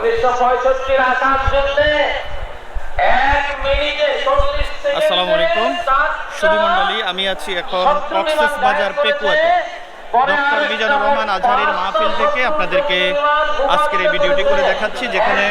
উনিশশো পঁয়ষট্টির আকাশ যুদ্ধে এক মিনিটে চল্লিশ আসসালামু আলাইকুম। সুধীমণ্ডলী আমি আছি এখন কক্সেস বাজার পেকুয়াতে। ডক্টর মিজানুর রহমান আজহারের মাহফিল থেকে আপনাদেরকে আজকের এই ভিডিওটি করে দেখাচ্ছি যেখানে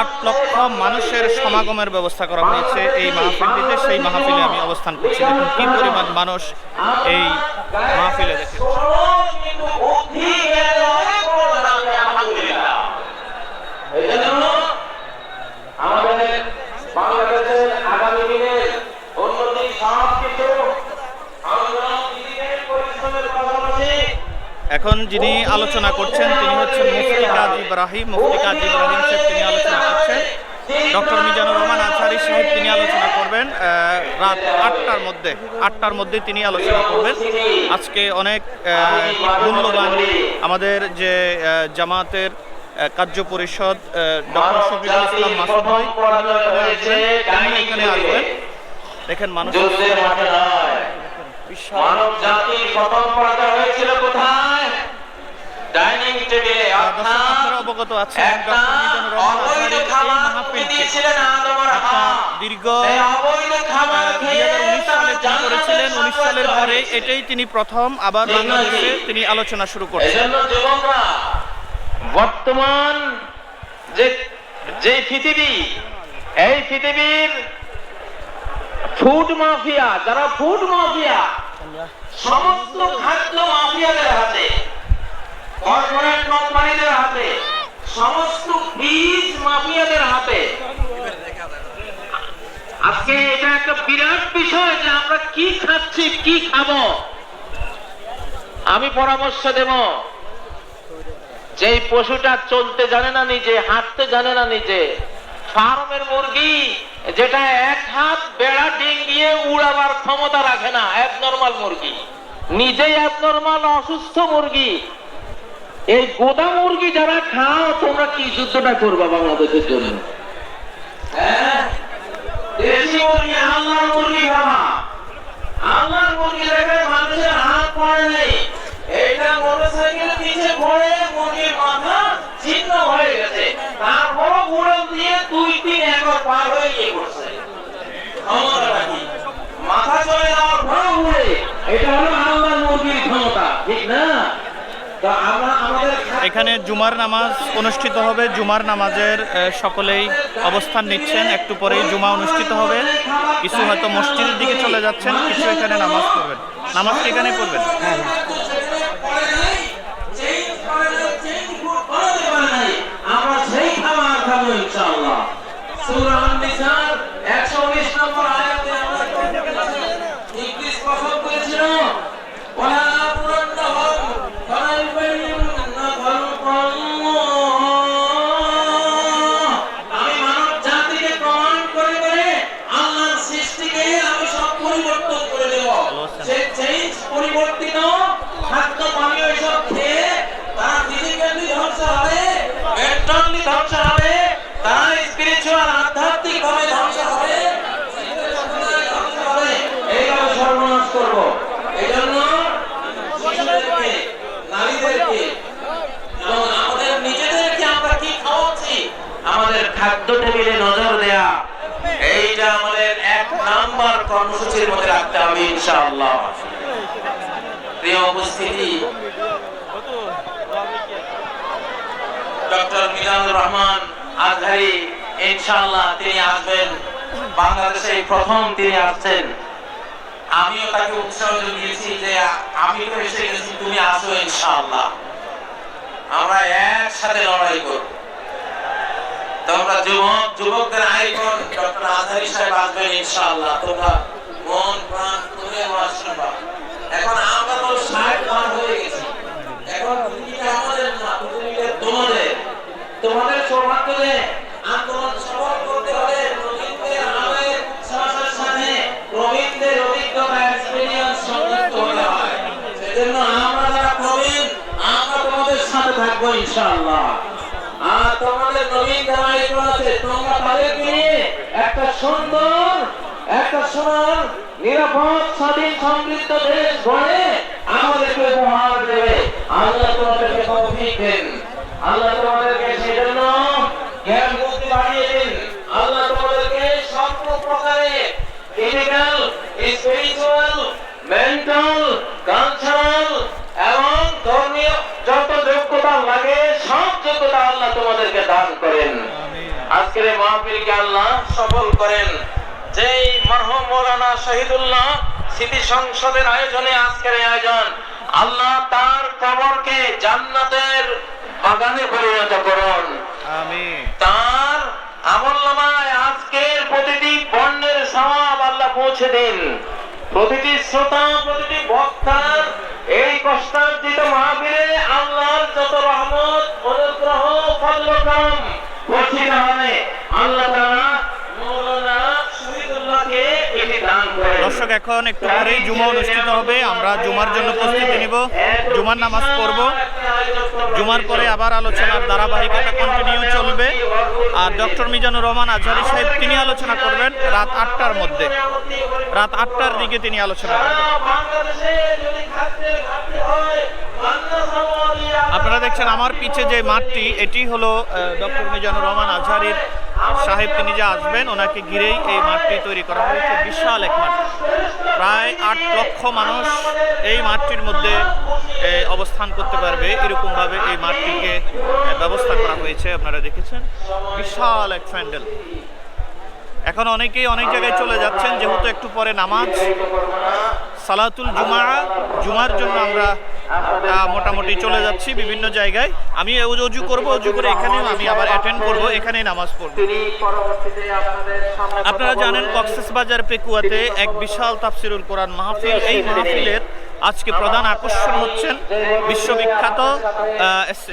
আট লক্ষ মানুষের সমাগমের ব্যবস্থা করা হয়েছে এই মাহফিলটিতে। সেই মাহফিলে আমি অবস্থান করছি। দেখুন কি পরিমাণ মানুষ এই মাহফিলে দেখে আমাদের বাংলাদেশের আগামী দিনের উন্নতি সব কিছু আমরা নিজেদের পরিশ্রমের পাশাপাশি এখন যিনি আলোচনা করছেন তিনি হচ্ছেন মুফতি কাজী ইব্রাহিম মুফতি কাজী ইব্রাহিম সাহেব তিনি আলোচনা করছেন। ডক্টর মিজানুর রহমান আজহারি সাহেব তিনি আলোচনা করবেন রাত আটটার মধ্যে আটটার মধ্যে তিনি আলোচনা করবেন। আজকে অনেক মূল্যবান আমাদের যে জামাতের কার্য পরিষদ ডক্টর শফিকুল ইসলাম মাসুদ ভাই তিনি এখানে আসবেন দেখেন মানুষ মানব জাতির প্রথম পরাজয় হয়েছিল কোথায়? ডাইনিং টেবিলে আপনারা অবগত আছেন অবৈধ খাবার দিয়েছিলেন। দীর্ঘ সেই অবৈধ খাবার খেয়ে সালে করেছিলেন উনিশ সালের পরে এটাই তিনি প্রথম আবার বাংলাদেশে তিনি আলোচনা শুরু করছেন। এজন্য যুবকরা বর্তমান যে যে পৃথিবী এই পৃথিবীর ফুড মাফিয়া যারা ফুড মাফিয়া সমস্ত খাদ্য মাফিয়াদের হাতে কর্পোরেট কোম্পানিদের হাতে, সমস্ত বীজ মাফিয়াদের হাতে। আজকে এটা একটা বিরাট বিষয় যে আমরা কি খাচ্ছি, কি আমি পরামর্শ দেব। যেই পশুটা চলতে জানে না নিজে, হাঁটতে জানে না নিজে, ফার্মের মুরগি যেটা এক হাত বেড়া ডিঙ্গিয়ে উড়াবার ক্ষমতা রাখে না নর্মাল মুরগি। নিজেই এক নর্মাল অসুস্থ মুরগি। এই গোদা মুরগি যারা খাও, তোমরা কি যুদ্ধটা করবা বাংলাদেশের জন্য? হ্যাঁ? দেশি মুরগি আল্লাহর মুরগি খাবা আল্লাহর মুরগি দেখে মানুষের হাত পড়ে নেই। এইটা মোটরসাইকেল পিছে মুরগির মাথা ছিন্ন হয়ে গেছে। তারপর উড়াল দিয়ে দুই তিন একর পার হয়ে গিয়ে করছে ক্ষমতাটা কি? মাথা চলে যাওয়ার পর উড়ে এটা হলো আল্লাহর মুরগির ক্ষমতা ঠিক না তো আমরা আমাদের এখানে জুমার নামাজ অনুষ্ঠিত হবে। জুমার নামাজের সকলেই অবস্থান নিচ্ছেন। একটু পরেই জুমা অনুষ্ঠিত হবে। কিছু হয়তো মসজিদের দিকে চলে যাচ্ছেন, কিছু এখানে নামাজ পড়বেন। নামাজ এখানে পড়বেন? আন-নিসার হবে ইনশাআল্লাহ। প্রিয় উপস্থিতি, ডক্টর মিজানুর রহমান আজহারি, ইনশাআল্লাহ তিনি আসবেন। বাংলাদেশে প্রথম তিনি আসছেন। আমিও তাকে উৎসাহ দিয়েছি যে আমি তো এসে গেছি, তুমি আসো ইনশাআল্লাহ। আমরা একসাথে লড়াই করব। তোমরা যুবক, যুবকদের আইকন ডক্টর আজহারি সাহেব আসবেন ইনশাআল্লাহ। তোমরা মন প্রাণ খুলে ওয়াজ শুনবা এখন আমরা তো ষাট পার হয়ে গেছি এখন পৃথিবীটা আমাদের না পৃথিবীটা তোমাদের তোমাদের সৌভাগ্য যে আন্দোলন সফল করতে হলে প্রবীণদের আবেগ উচ্ছ্বাসের সাথে প্রবীণদের অভিজ্ঞতা এক্সপেরিয়েন্স সংযুক্ত হতে হয় সেজন্য আমরা যারা প্রবীণ আমরা তোমাদের সাথে থাকব ইনশাআল্লাহ। আর তোমাদের নবীন যারা আছে তোমরা তাদেরকে নিয়ে একটা সুন্দর, একটা সোনার, নিরাপদ, স্বাধীন, সমৃদ্ধ দেশ গড়ে আমাদেরকে উপহার দেবে। আল্লাহ তোমাদেরকে তৌফিক দেন। আল্লাহ তোমাদেরকে সেজন্য জ্ঞান বুদ্ধি বাড়িয়ে দিন। আল্লাহ তোমাদেরকে সর্ব প্রকারে ফিজিক্যাল স্পিরিচুয়াল মেন্টাল কালচারাল এবং ধর্মীয় যত যোগ্যতা লাগে সব যোগ্যতা আল্লাহ তোমাদেরকে দান করেন। আজকের এই মাহফিলকে আল্লাহ সফল করেন। যেই মরহুম মৌলানা শহীদুল্লাহ স্মৃতি সংসদের আয়োজনে আজকের এই আয়োজন আল্লাহ তার কবরকে জান্নাতের বাগানে পরিণত করুন। তার আমলনামায় আজকের প্রতিটি পণ্যের সওয়াব আল্লাহ পৌঁছে দিন। প্রতিটি শ্রোতা প্রতিটি বক্তার এই কষ্টার্জিত মাহবিলে আল্লাহর যত রহমত, অনুগ্রহ দর্শক, এখন একটু পরেই জুমা অনুষ্ঠিত হবে। আমরা জুমার জন্য প্রস্তুতি নিব। জুমার নামাজ পড়ব। জুমার পরে আবার আলোচনার ধারাবাহিকতা কন্টিনিউ চলবে। আর ডক্টর মিজানুর রহমান আজহারি সাহেব, তিনি আলোচনা করবেন রাত আটটার মধ্যে। রাত আটটার দিকে তিনি আলোচনা করবেন। আপনারা দেখছেন আমার পিছে যে মাঠটি, এটি হলো ডক্টর মিজানুর রহমান আজহারির সাহেব, তিনি যে আসবেন, ওনাকে ঘিরেই এই মাঠটি তৈরি করা হয়েছে। বিশাল এক মাঠ। প্রায় আট লক্ষ মানুষ এই মাঠটির মধ্যে অবস্থান করতে পারবে। এরকমভাবে এই মাঠটিকে ব্যবস্থা করা হয়েছে। আপনারা দেখেছেন? বিশাল এক প্যান্ডেল। এখন অনেকেই অনেক জায়গায় চলে যাচ্ছেন, যেহেতু একটু পরে নামাজ। সালাতুল জুমা জুমার জন্য আমরা মোটামুটি চলে যাচ্ছি বিভিন্ন জায়গায়। আমি অজু অজু করব উজু করে এখানেও আমি আবার অ্যাটেন্ড করব এখানেই নামাজ পড়ব। আপনারা জানেন কক্সেস বাজার পেকুয়াতে এক বিশাল তাফসিরুল কোরআন মাহফিল। এই মাহফিলের আজকে প্রধান আকর্ষণ হচ্ছেন বিশ্ববিখ্যাত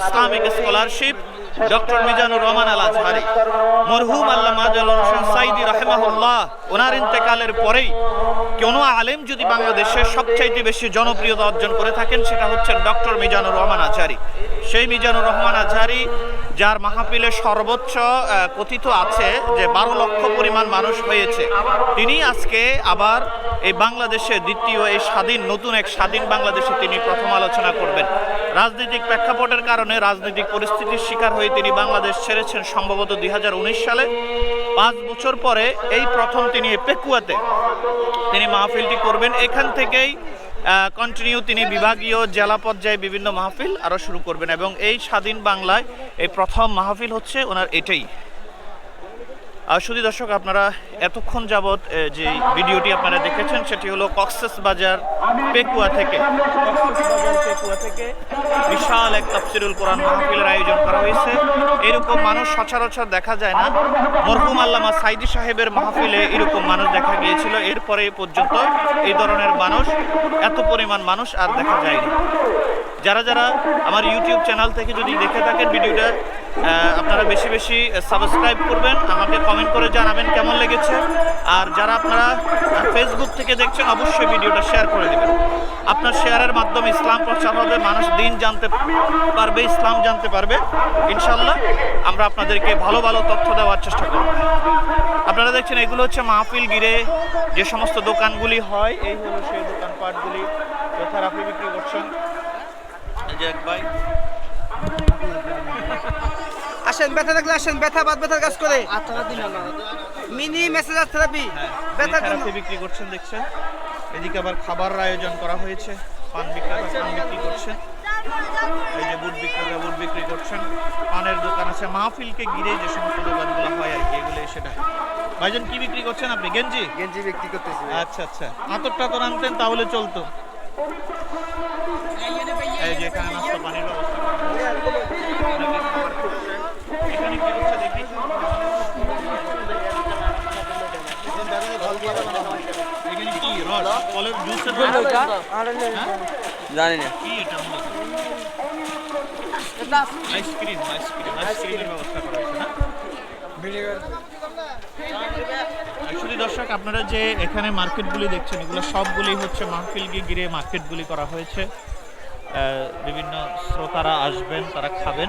Islamic scholarship. Doctor Mizanur Rahman Al Azhari মরহুম আল্লাহ মাজাল হোসেন সাইদি রাহেমাহুল্লাহ, ওনার ইন্তেকালের পরেই কোনো আলেম যদি বাংলাদেশে সবচাইতে বেশি জনপ্রিয়তা অর্জন করে থাকেন, সেটা হচ্ছেন ডক্টর মিজানুর রহমান আজহারি সেই মিজানুর রহমান আজহারি যার মাহফিলে সর্বোচ্চ কথিত আছে যে বারো লক্ষ পরিমাণ মানুষ হয়েছে। তিনি আজকে আবার এই বাংলাদেশে দ্বিতীয় এই স্বাধীন, নতুন এক স্বাধীন বাংলাদেশে তিনি প্রথম আলোচনা করবেন। রাজনৈতিক প্রেক্ষাপটের কারণে রাজনৈতিক পরিস্থিতির শিকার তিনি বাংলাদেশ ছেড়েছেন সম্ভবত দুই সালে। পাঁচ বছর পরে এই প্রথম তিনি পেকুয়াতে তিনি মাহফিলটি করবেন। এখান থেকেই কন্টিনিউ তিনি বিভাগীয় জেলা পর্যায়ে বিভিন্ন মাহফিল আরও শুরু করবেন এবং এই স্বাধীন বাংলায় এই প্রথম মাহফিল হচ্ছে ওনার এটাই। আর শুধু দর্শক, আপনারা এতক্ষণ যাবৎ যে ভিডিওটি আপনারা দেখেছেন, সেটি হলো কক্সেস বাজার পেকুয়া থেকে। পেকুয়া থেকে বিশাল এক তাফসিরুল কোরআন মাহফিলের আয়োজন হয়েছে। এরকম মানুষ সচরাচর দেখা যায় না। মরহুম আল্লামা সাইদি সাহেবের মাহফিলে এরকম মানুষ দেখা গিয়েছিল। এরপরে পর্যন্ত এই ধরনের মানুষ, এত পরিমাণ মানুষ আর দেখা যায়নি। যারা যারা আমার ইউটিউব চ্যানেল থেকে যদি দেখে থাকেন ভিডিওটা আপনারা বেশি বেশি সাবস্ক্রাইব করবেন, আমাকে কমেন্ট করে জানাবেন কেমন লেগেছে। আর যারা আপনারা ফেসবুক থেকে দেখছেন, অবশ্যই ভিডিওটা শেয়ার করে দেবেন। আপনার শেয়ারের মাধ্যমে ইসলাম প্রচার হবে, মানুষ দিন জানতে পারবে, ইসলাম জানতে পারবে। ইনশাল্লাহ আমরা আপনাদেরকে ভালো ভালো তথ্য দেওয়ার চেষ্টা করব। আপনারা দেখছেন, এগুলো হচ্ছে মাহফিল গিরে যে সমস্ত দোকানগুলি হয়, এই হলো সেই দোকানপাটগুলি যথারাপি বিক্রি করছেন। এক ভাই। আসেন ব্যথা থাকলে আসেন ব্যথা বাদ ব্যথার কাজ করে। মিনি মেসেজার থেরাপি ব্যথার জন্য। বিক্রি করছেন দেখছেন? এদিকে আবার খাবার আয়োজন করা হয়েছে। পান বিক্রেতা পান বিক্রি করছেন। এই যে বুট বিক্রেতা বুট বিক্রি করছেন। পানের দোকান আছে। মাহফিলকে ঘিরে যে সমস্ত দোকানগুলো হয় আর কি এগুলো সেটা ভাইজান কি বিক্রি করছেন আপনি? গেঞ্জি? গেঞ্জি বিক্রি করতেছি। আচ্ছা আচ্ছা। আতর টাতর আনতেন তাহলে চলতো। এই যে এখানে নাস্তা পানির ব্যবস্থা করা হয়েছে। অনেকে খাবার খাচ্ছে। এখানে কি হচ্ছে দেখি এখানে কি রস ফলের জুসের জানি না কি এটা আইসক্রিম আইসক্রিম আইসক্রিমের ব্যবস্থা করা হয়েছে না অ্যাকচুয়ালি দর্শক, আপনারা যে এখানে মার্কেটগুলি দেখছেন, এগুলো সবগুলি হচ্ছে মাহফিলকে ঘিরে মার্কেটগুলি করা হয়েছে। বিভিন্ন শ্রোতারা আসবেন, তারা খাবেন।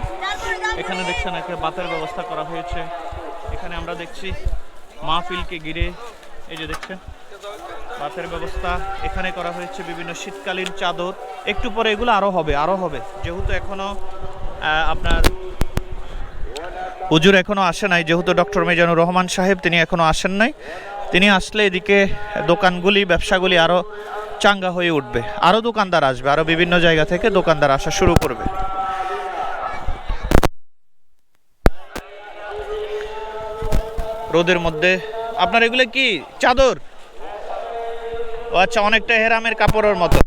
এখানে দেখছেন একটা বাতের ব্যবস্থা করা হয়েছে। এখানে আমরা দেখছি মাহফিলকে ঘিরে। এই যে দেখছেন, বাতের ব্যবস্থা এখানে করা হয়েছে। বিভিন্ন শীতকালীন চাদর। একটু পরে এগুলো আরও হবে আরও হবে। যেহেতু এখনও আপনার হুজুর এখনও আসে নাই, যেহেতু ডক্টর মিজানুর রহমান সাহেব, তিনি এখনও আসেন নাই। তিনি আসলে এদিকে দোকানগুলি, ব্যবসাগুলি আরও চাঙ্গা হয়ে উঠবে। আরও দোকানদার আসবে আরও বিভিন্ন জায়গা থেকে দোকানদার আসা শুরু করবে। রোদের মধ্যে, আপনার এগুলো কি? চাদর? ও আচ্ছা অনেকটা হেরামের কাপড়ের মতো।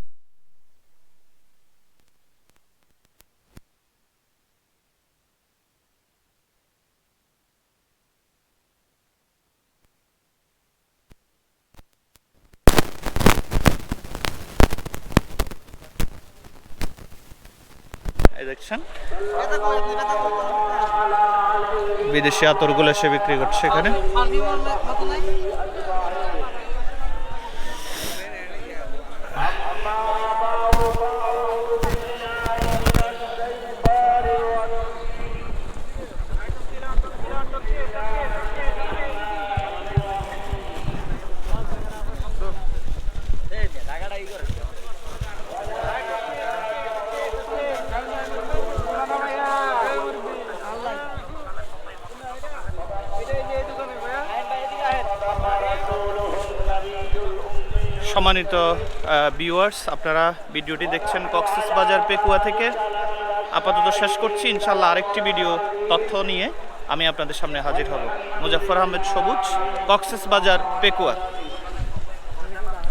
দেখছেন? বিদেশি আতরগুলো সে বিক্রি করছে এখানে পারফিউম মতো নাই সম্মানিত ভিউয়ার্স আপনারা ভিডিওটি দেখছেন কক্সেস বাজার পেকুয়া থেকে। আপাতত শেষ করছি ইনশাল্লাহ আরেকটি ভিডিও তথ্য নিয়ে আমি আপনাদের সামনে হাজির হব। মুজাফর আহমেদ সবুজ, কক্সেস বাজার পেকুয়া।